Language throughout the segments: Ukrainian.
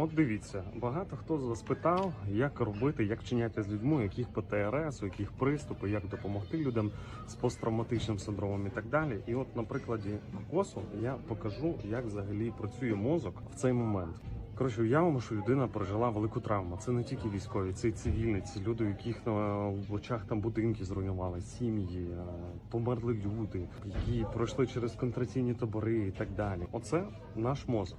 От дивіться, багато хто з вас питав, як робити, як вчиняти з людьми, яких ПТРС, у яких приступи, як допомогти людям з посттравматичним синдромом і так далі. І от на прикладі кокосу я покажу, як взагалі працює мозок в цей момент. Коротше, уявимо, що людина пережила велику травму. Це не тільки військові, це й цивільні, це люди, у яких на в очах там будинки зруйнували, сім'ї, е, померли люди, які пройшли через контраційні табори і так далі. Оце наш мозок.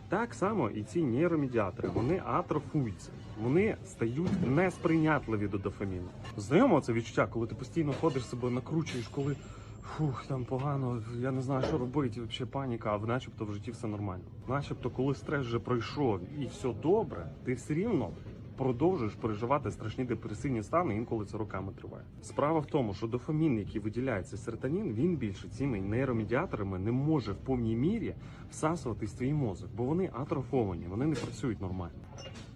Так само і ці нейромедіатори вони атрофуються, вони стають несприйнятливі до дофаміну. Знайомо це відчуття, коли ти постійно ходиш себе накручуєш, коли фух, там погано, я не знаю, що робити, взагалі паніка, а начебто в житті все нормально. Начебто, коли стрес вже пройшов і все добре, ти все рівно продовжуєш переживати страшні депресивні стани, інколи це роками триває. Справа в тому, що дофамін, який виділяється серотонін, він більше цими нейромедіаторами не може в повній мірі всасуватись твій мозок, бо вони атрофовані, вони не працюють нормально.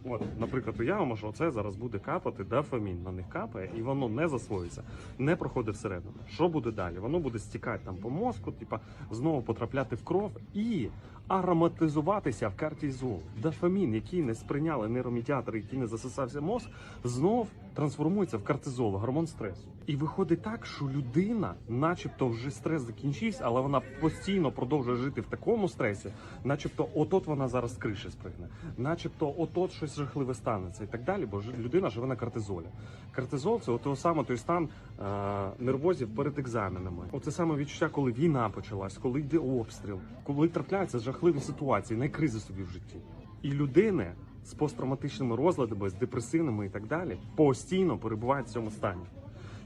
От, наприклад, уявимо, що це зараз буде капати дофамін, на них капає, і воно не засвоїться, не проходить всередину. Що буде далі? Воно буде стікати там по мозку, типа знову потрапляти в кров і ароматизуватися в кортизол. Дофамін, який не сприйняли нейромедіатори, який не засосався мозк, знов трансформується в кортизол, гормон стресу. І виходить так, що людина, начебто, вже стрес закінчився, але вона постійно продовжує жити в такому стресі, начебто, отот вона зараз з криші спригне, начебто, отот щось жахливе станеться і так далі, бо людина живе на кортизолі. Кортизол це ото саме той стан е, нервозів перед екзаменами. Оце саме відчуття, коли війна почалась, коли йде обстріл, коли трапляється трапляються жахливі ситуації, собі в житті. І людини з посттравматичними розладами, з депресивними і так далі, постійно перебувають в цьому стані.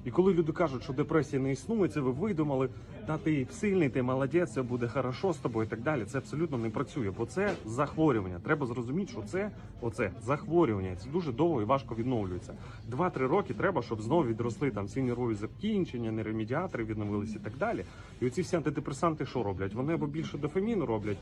І коли люди кажуть, що депресія не існує, це ви видумали, та ти сильний, ти молодець, все буде хорошо з тобою і так далі. Це абсолютно не працює, бо це захворювання. Треба зрозуміти, що це оце захворювання. Це дуже довго і важко відновлюється. Два-три роки треба, щоб знову відросли там ці нервові закінчення, нейромедіатори відновилися і так далі. І оці всі антидепресанти що роблять? Вони або більше дофаміну роблять,